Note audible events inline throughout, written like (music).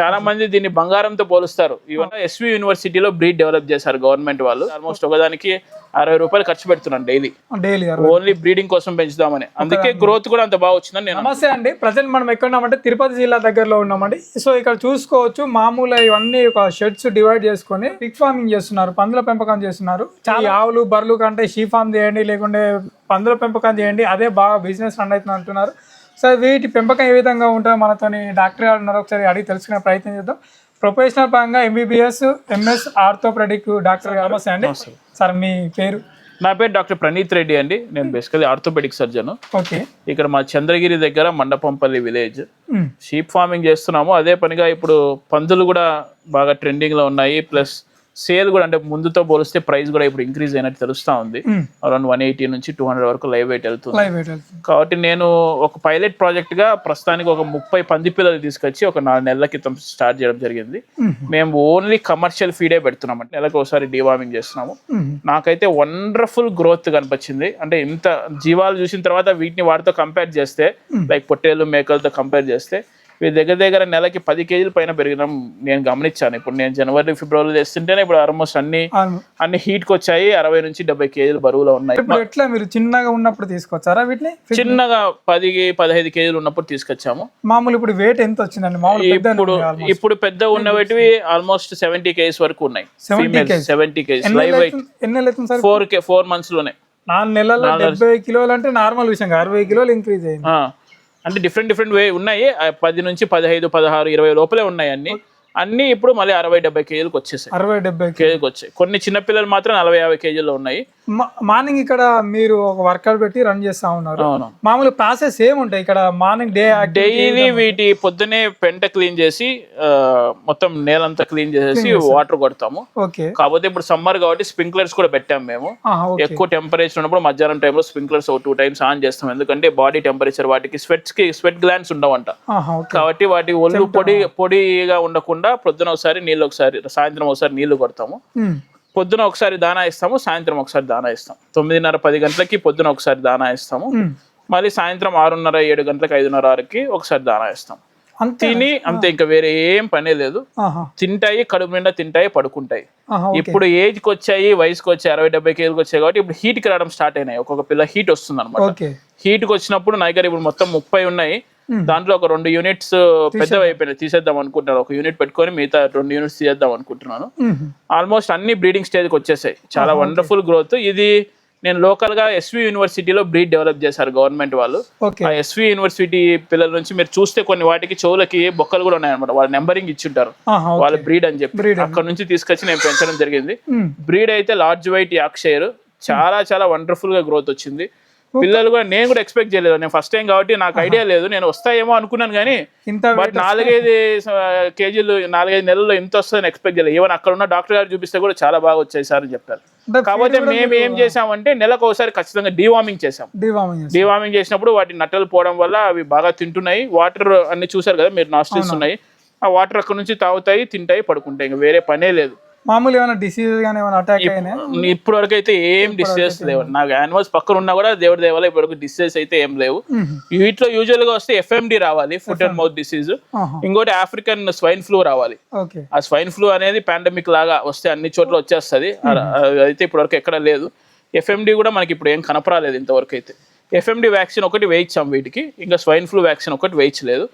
చాలా మంది దీన్ని బంగారంతో పోలుస్తారు. ఈవెన్ ఎస్వి యూనివర్సిటీలో బ్రీడ్ డెవలప్ చేశారు గవర్నమెంట్ వాళ్ళు. ఆల్మోస్ట్ ఒకదానికి అరవై రూపాయలు ఖర్చు పెడుతున్నాను డైలీ డైలీ ఓన్లీ బ్రీడింగ్ కోసం పెంచుదామని. అందుకే గ్రోత్ కూడా అంత బాగా వచ్చిందని నేను నమస్తే అండి. ప్రజెంట్ మనం ఎక్కడ ఉన్నామంటే తిరుపతి జిల్లా దగ్గరలో ఉన్నామండి. సో ఇక్కడ చూసుకోవచ్చు మామూలు ఇవన్నీ ఒక షెడ్స్ డివైడ్ చేసుకొని పిగ్ ఫార్మింగ్ చేస్తున్నారు పందుల పెంపకం చేస్తున్నారు. చాలా. ఆవులు బర్రెలు కంటే షీ ఫార్మ్ చేయండి లేకుంటే పందుల పెంపకం చేయండి అదే బాగా బిజినెస్ రన్ అవుతుంది అంటున్నారు. సో వీటి పెంపకం ఏ విధంగా ఉంటుందో మనతోని డాక్టర్ గారు ఉన్నారు. ఒకసారి అడిగి తెలుసుకునే ప్రయత్నం చేద్దాం. ప్రొఫెషనల్ పరంగా ఎంబీబీఎస్ ఎంఎస్ ఆర్థోపెడిక్ డాక్టర్ నమస్తే అండి. సార్ మీ పేరు? నా పేరు డాక్టర్ ప్రణీత్ రెడ్డి అండి. నేను బేసికలీ ఆర్థోపెడిక్ సర్జన్. ఓకే. ఇక్కడ మా చంద్రగిరి దగ్గర మండపంపల్లి విలేజ్. షీప్ ఫార్మింగ్ చేస్తున్నాము. అదే పనిగా ఇప్పుడు పందులు కూడా బాగా ట్రెండింగ్లో ఉన్నాయి. ప్లస్ సేల్ కూడా అంటే ముందుతో పోలిస్తే ప్రైస్ కూడా ఇప్పుడు ఇంక్రీజ్ అయినట్టు తెలుస్తా ఉంది. అరౌండ్ వన్ ఎయిటీ నుంచి టూ హండ్రెడ్ వరకు లైవ్ వెయిట్ వెళ్తుంది. కాబట్టి నేను ఒక పైలట్ ప్రాజెక్ట్గా ప్రస్తుతానికి ఒక ముప్పై పంది పిల్లలు తీసుకొచ్చి ఒక నాలుగు నెలల క్రితం స్టార్ట్ చేయడం జరిగింది. మేము. ఓన్లీ కమర్షియల్ ఫీడే పెడుతున్నాం. అంటే నెలకు ఒకసారి డీవార్మింగ్ చేస్తున్నాము. నాకైతే వండర్ఫుల్ గ్రోత్ కనిపించింది. అంటే ఇంత జీవాలు చూసిన తర్వాత వీటిని వాటితో కంపేర్ చేస్తే లైక్ పొట్టేలు మేకలతో కంపేర్ చేస్తే వీరి దగ్గర దగ్గర నెలకి పది కేజీల పైన పెరిగినాం. నేను గమనించాను. ఇప్పుడు నేను జనవరి ఫిబ్రవరి చేస్తుంటేనే ఇప్పుడు ఆల్మోస్ట్ అన్ని అన్ని హీట్కి వచ్చాయి. అరవై నుంచి డెబ్బై కేజీలు బరువులో ఉన్నాయి. ఇప్పుడు ఎట్లా మీరు చిన్నగా ఉన్నప్పుడు తీసుకొచ్చారా వీటిని? చిన్నగా పది పదహైదు కేజీలు ఉన్నప్పుడు తీసుకొచ్చాము. మామూలు ఇప్పుడు వెయిట్ ఎంత వచ్చిందండి? మామూలు ఇప్పుడు ఇప్పుడు పెద్ద ఉన్నవి ఆల్మోస్ట్ సెవెంటీ కేజీస్ వరకు ఉన్నాయి. 70 kgs. Seventy KGs. లైవ్ నెలలు వెయిట్ నెలలు ఫోర్ కే ఫోర్ మంత్స్లోనే. నాలుగు నెలల్లో డెబ్బై కిలోలు అంటే నార్మల్ విషయం. అరవై కిలోలు ఇంక్రీజ్ అయింది. అంటే డిఫరెంట్ డిఫరెంట్ వే ఉన్నాయి. పది నుంచి పదహైదు పదహారు ఇరవై లోపలే ఉన్నాయి అన్ని. అన్ని ఇప్పుడు మళ్ళీ అరవై డెబ్బై కేజీలకు వచ్చేసాయి. అరవై డెబ్బై కేజీకి వచ్చాయి. కొన్ని చిన్న పిల్లలు మాత్రం నలభై యాభై కేజీల్లో ఉన్నాయి. మార్నింగ్ ఇక్కడ మీరు ఒక వర్కౌట్ పెట్టి రన్ చేస్తా ఉన్నారు. మామూలు ప్రాసెస్ ఏముంటాయి ఇక్కడ మార్నింగ్ డే డైలీ వీటి పొద్దునే పెంట క్లీన్ చేసి మొత్తం నేలంతా క్లీన్ చేసేసి వాటర్ కొడతాము. ఓకే. కాకపోతే ఇప్పుడు సమ్మర్ కాబట్టి స్ప్రింక్లర్స్ కూడా పెట్టాం మేము. ఎక్కువ టెంపరేచర్ ఉన్నప్పుడు మధ్యాహ్నం టైంలో స్ప్రింక్లర్స్ ఒక టూ టైమ్స్ ఆన్ చేస్తాం. ఎందుకంటే బాడీ టెంపరేచర్ వాటికి స్వెట్స్కి స్వెట్ గ్లాండ్స్ ఉండవంట. కాబట్టి వాటి ఒళ్ళు పొడి పొడిగా ఉండకుండా పొద్దున ఒకసారి నీళ్ళు ఒకసారి సాయంత్రం ఒకసారి నీళ్ళు కొడతాము. పొద్దున ఒకసారి దానా ఇస్తాము సాయంత్రం ఒకసారి దానా ఇస్తాం తొమ్మిదిన్నర పది గంటలకి పొద్దున ఒకసారి దానా ఇస్తాము. మళ్ళీ సాయంత్రం ఆరున్నర ఏడు గంటలకు ఐదున్నర ఆరుకి ఒకసారి దానా ఇస్తాం తిని అంతే ఇంకా వేరే ఏం పనే లేదు. తింటాయి కడుపు నిండా తింటాయి పడుకుంటాయి. ఇప్పుడు ఏజ్కి వచ్చాయి వయసుకి వచ్చాయి అరవై డెబ్బై కేజీకి వచ్చాయి కాబట్టి ఇప్పుడు హీట్కి రావడం స్టార్ట్ అయినాయి. ఒక్కొక్క పిల్ల హీట్ వస్తుంది అనమాట ఓకే. హీట్కి వచ్చినప్పుడు నా దగ్గర ఇప్పుడు మొత్తం ముప్పై ఉన్నాయి. దాంట్లో ఒక రెండు యూనిట్స్ పెద్దవి అయిపోయినాయి తీసేద్దాం అనుకుంటున్నాను. ఒక యూనిట్ పెట్టుకొని మిగతా రెండు యూనిట్స్ తీసేద్దాం అనుకుంటున్నాను. ఆల్మోస్ట్ అన్ని బ్రీడింగ్ స్టేజ్కి వచ్చేసాయి. చాలా వండర్ఫుల్ గ్రోత్ ఇది నేను లోకల్గా ఎస్వి యూనివర్సిటీలో బ్రీడ్ డెవలప్ చేశారు గవర్నమెంట్ వాళ్ళు. ఆ ఎస్వి యూనివర్సిటీ పిల్లల నుంచి మీరు చూస్తే కొన్ని వాటికి చెవులకి బొక్కలు కూడా ఉన్నాయన్నమాట. వాళ్ళ నెంబరింగ్ ఇచ్చింటారు. వాళ్ళ బ్రీడ్ అని చెప్పి. అక్కడ నుంచి తీసుకొచ్చి నేను పెంచడం జరిగింది. బ్రీడ్ అయితే లార్జ్ వైట్ యాక్షైర్ చాలా చాలా వండర్ఫుల్గా గ్రోత్ వచ్చింది. పిల్లలు కూడా నేను కూడా ఎక్స్పెక్ట్ చేయలేదు. నేను ఫస్ట్ టైం కాబట్టి నాకు ఐడియా లేదు. నేను వస్తాయేమో అనుకున్నాను కానీ ఇంత బట్ నాలుగైదు కేజీలు నాలుగైదు నెలల్లో ఎంత వస్తుందని ఎక్స్పెక్ట్ చేయలేదు. ఈవెన్ అక్కడ ఉన్న డాక్టర్ గారు చూపిస్తే కూడా చాలా బాగా వచ్చాయి సార్ అని చెప్పారు. కాకపోతే మేము ఏం చేసామంటే నెలకు ఒకసారి ఖచ్చితంగా డీవార్మింగ్ చేసాం. డీవార్మింగ్ చేసినప్పుడు వాటి నట్టలు పోవడం వల్ల అవి బాగా తింటున్నాయి. వాటర్ అన్ని చూసారు కదా మీరు నాస్టిల్స్ ఉన్నాయి. ఆ వాటర్ అక్కడ నుంచి తాగుతాయి తింటాయి పడుకుంటాయి. ఇంకా వేరే పనే లేదు. మామూలు ఏమైనా డిసీజ్ కానీ ఏమైనా అటాక్ అయినా? ఇప్పటి వరకు అయితే ఏం డిసీజెస్ లేవు. నాకు యానిమల్స్ పక్కన ఉన్నా కూడా దేవుడి దేవాల ఇప్పటి వరకు డిసీజెస్ అయితే ఏం లేవు. వీటిలో యూజువల్గా వస్తే ఎఫ్ఎండి రావాలి ఫుట్ అండ్ మౌత్ డిసీజ్. ఇంకోటి ఆఫ్రికన్ స్వైన్ ఫ్లూ రావాలి. ఆ స్వైన్ ఫ్లూ అనేది పాండమిక్ లాగా వస్తే అన్ని చోట్ల వచ్చేస్తుంది. అయితే ఇప్పటివరకు ఎక్కడ లేదు. ఎఫ్ఎండి కూడా మనకి ఇప్పుడు ఏం కనపరాలేదు ఇంతవరకు అయితే. ఎఫ్ఎండి వ్యాక్సిన్ ఒకటి వేయించాం వీటికి. ఇంకా స్వైన్ ఫ్లూ వ్యాక్సిన్ ఒకటి వేయించలేదు.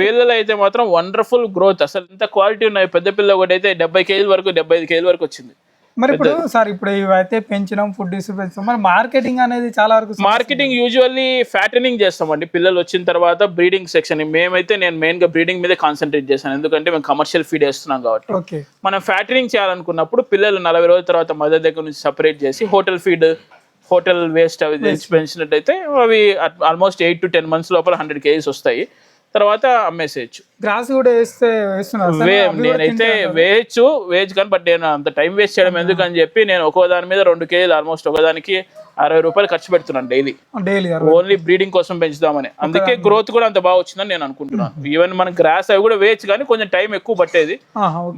పిల్లలు అయితే మాత్రం వండర్ఫుల్ గ్రోత్ అసలు ఇంత క్వాలిటీ ఉన్నాయి. పెద్ద పిల్ల ఒకటి అయితే డెబ్బై కేజీల వరకు డెబ్బై ఐదు కేజీల వరకు వచ్చింది. మరి ఇప్పుడు సార్ ఇప్పుడు ఇవైతే పెంచడం ఫుడ్ పెంచడం మరి మార్కెటింగ్ అనేది చాలా వరకు మార్కెటింగ్ యూజువల్లీ ఫ్యాటనింగ్ చేస్తామండి. పిల్లలు వచ్చిన తర్వాత బ్రీడింగ్ సెక్షన్ మేమైతే నేను మెయిన్గా బ్రీడింగ్ మీదే కాన్సన్ట్రేట్ చేశాను. ఎందుకంటే మేము కమర్షియల్ ఫీడ్ వేస్తున్నాం కాబట్టి. మనం ఫ్యాటనింగ్ చేయాలనుకున్నప్పుడు పిల్లలు నలభై రోజుల తర్వాత మదర్ దగ్గర నుంచి సపరేట్ చేసి హోటల్ ఫీడ్ హోటల్ వేస్ట్ అవి తెచ్చి పెంచినట్టయితే అవి almost eight to ten months లోపల హండ్రెడ్ కేజీస్ వస్తాయి. తర్వాత అమ్మేసేయచ్చు గ్రాస్ కూడా వేస్తే వేస్తున్నారు సార్. వే అవి కూడా నేనైతే వేయచ్చు వేయచ్చు కానీ బట్ నేను అంత టైం వేస్ట్ చేయడం ఎందుకని చెప్పి నేను ఒక్కో దాని మీద రెండు కేజీలు ఆల్మోస్ట్ ఒకదానికి అరవై రూపాయలు ఖర్చు పెడుతున్నాను డైలీ డైలీ ఓన్లీ బ్రీడింగ్ కోసం పెంచుదామని. అందుకే గ్రోత్ కూడా అంత బాగా వచ్చిందని నేను అనుకుంటున్నాను. ఈవెన్ మన గ్రాస్ అవి కూడా వేయచ్చు కానీ కొంచెం టైం ఎక్కువ పట్టేది.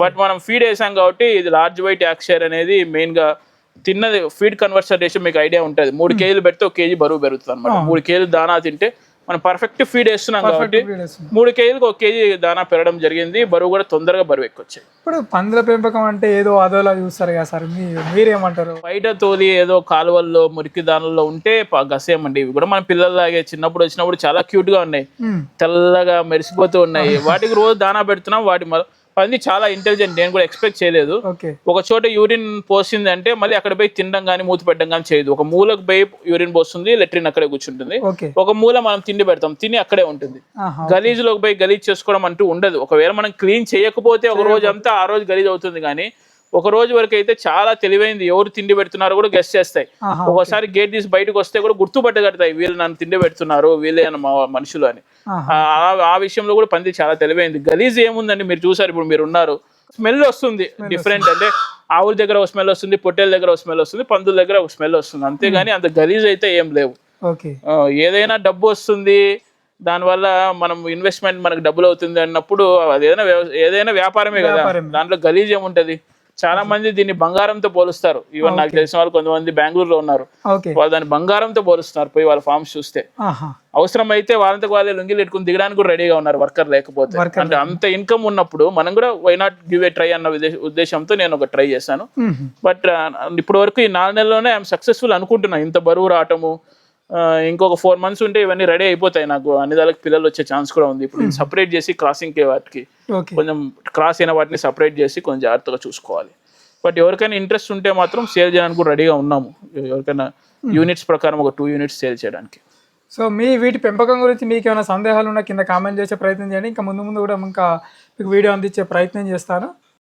బట్ మనం ఫీడ్ వేసాం కాబట్టి ఇది లార్జ్ వైట్ యాక్షర్ అనేది మెయిన్గా తిన్నది ఫీడ్ కన్వర్షన్ రేషియో మీకు ఐడియా ఉంటుంది. మూడు కేజీలు పెడితే ఒక కేజీ బరువు పెరుగుతుంది అనమాట మూడు కేజీలు దానా తింటే మనం పర్ఫెక్ట్ ఫీడ్ వేస్తున్నాం కాబట్టి. మూడు కేజీలకు ఒక కేజీ దానా పెరగడం జరిగింది. బరువు కూడా తొందరగా బరువు ఎక్కువచ్చాయి. ఇప్పుడు పందుల పెంపకం అంటే ఏదో అదోలా చూస్తారు కదా సార్ మీరేమంటారు? బయట తోలి ఏదో కాలువల్లో మురికి దానిలో ఉంటే గసేమండి. ఇవి కూడా మన పిల్లల్లాగే చిన్నప్పుడు వచ్చినప్పుడు చాలా క్యూట్గా ఉన్నాయి. తెల్లగా మెరిసిపోతూ ఉన్నాయి. (laughs) వాటికి రోజు దానా పెడుతున్నాం. వాటి పంది చాలా ఇంటెలిజెంట్ నేను కూడా ఎక్స్పెక్ట్ చేయలేదు. ఒక చోట యూరిన్ పోసింది అంటే మళ్ళీ అక్కడ పోయి తినడం కానీ మూత పెట్టడం కానీ చేయదు. ఒక మూలకు పోయి యూరిన్ పోస్తుంది లెట్రిన్ అక్కడే కూర్చుంటుంది. ఒక మూల మనం తిండి పెడతాం తిని అక్కడే ఉంటుంది. గలీజ్లోకి పోయి గలీజ్ చేసుకోవడం అంటూ ఉండదు. ఒకవేళ మనం క్లీన్ చేయకపోతే ఒక రోజు అంతా ఆ రోజు గలీజ్ అవుతుంది కానీ ఒక రోజు వరకు అయితే చాలా తెలివైంది. ఎవరు తిండి పెడుతున్నారో కూడా గెస్ట్ చేస్తాయి. ఒకసారి గేట్ తీసి బయటకు వస్తే కూడా గుర్తుపట్టగడతాయి. వీళ్ళు నన్ను తిండి పెడుతున్నారు వీళ్ళే మనుషులు అని. ఆ- విషయంలో కూడా పంది చాలా తెలివైంది. గలీజ్ ఏముందండి? మీరు చూసారు ఇప్పుడు మీరు ఉన్నారు. స్మెల్ వస్తుంది. డిఫరెంట్ అంటే ఆవుల దగ్గర ఒక స్మెల్ వస్తుంది పొట్టేల దగ్గర ఒక స్మెల్ వస్తుంది పందుల దగ్గర ఒక స్మెల్ వస్తుంది. అంతేగాని అంత గలీజ్ అయితే ఏం లేవు. ఏదైనా డబ్బు వస్తుంది దానివల్ల మనం ఇన్వెస్ట్మెంట్ మనకు డబ్బులు అవుతుంది అన్నప్పుడు అది ఏదైనా ఏదైనా వ్యాపారమే కదా. దాంట్లో గలీజ్ ఏముంటది? చాలా మంది దీన్ని బంగారంతో పోలుస్తారు. ఈవెన్ నాకు తెలిసిన వాళ్ళు కొంతమంది బెంగళూరులో ఉన్నారు. వాళ్ళు దాన్ని బంగారంతో పోలుస్తున్నారు పోయి వాళ్ళ ఫార్మ్స్ చూస్తే. అవసరం అయితే వాళ్ళంతకు వాళ్ళే లుంగిలు పెట్టుకుని దిగడానికి కూడా రెడీగా ఉన్నారు వర్కర్ లేకపోతే. అంటే అంత ఇన్కమ్ ఉన్నప్పుడు మనం కూడా why not give a try అన్న ఉద్దేశ- ఉద్దేశంతో నేను ఒక ట్రై చేశాను. బట్ ఇప్పటి వరకు ఈ నాలుగు నెలల్లోనే ఐఎమ్ సక్సెస్ఫుల్ అనుకుంటున్నా. ఇంత బరువు రావటము ఇంకొక ఫోర్ మంత్స్ ఉంటే ఇవన్నీ రెడీ అయిపోతాయి నాకు. అన్ని దానికి పిల్లలు వచ్చే ఛాన్స్ కూడా ఉంది. ఇప్పుడు సపరేట్ చేసి క్రాసింగ్కి వాటికి. కొంచెం క్రాస్ అయిన వాటిని సపరేట్ చేసి కొంచెం జాగ్రత్తగా చూసుకోవాలి. బట్ ఎవరికైనా ఇంట్రెస్ట్ ఉంటే మాత్రం సేల్ చేయడానికి కూడా రెడీగా ఉన్నాము. ఎవరికైనా యూనిట్స్ ప్రకారం ఒక టూ యూనిట్స్ సేల్ చేయడానికి. సో మీ వీటి పెంపకం గురించి మీకు ఏమైనా సందేహాలు ఉన్నా కింద కామెంట్ చేసే ప్రయత్నం చేయండి. ఇంకా ముందు ముందు కూడా ఇంకా మీకు వీడియో అందించే ప్రయత్నం చేస్తాను.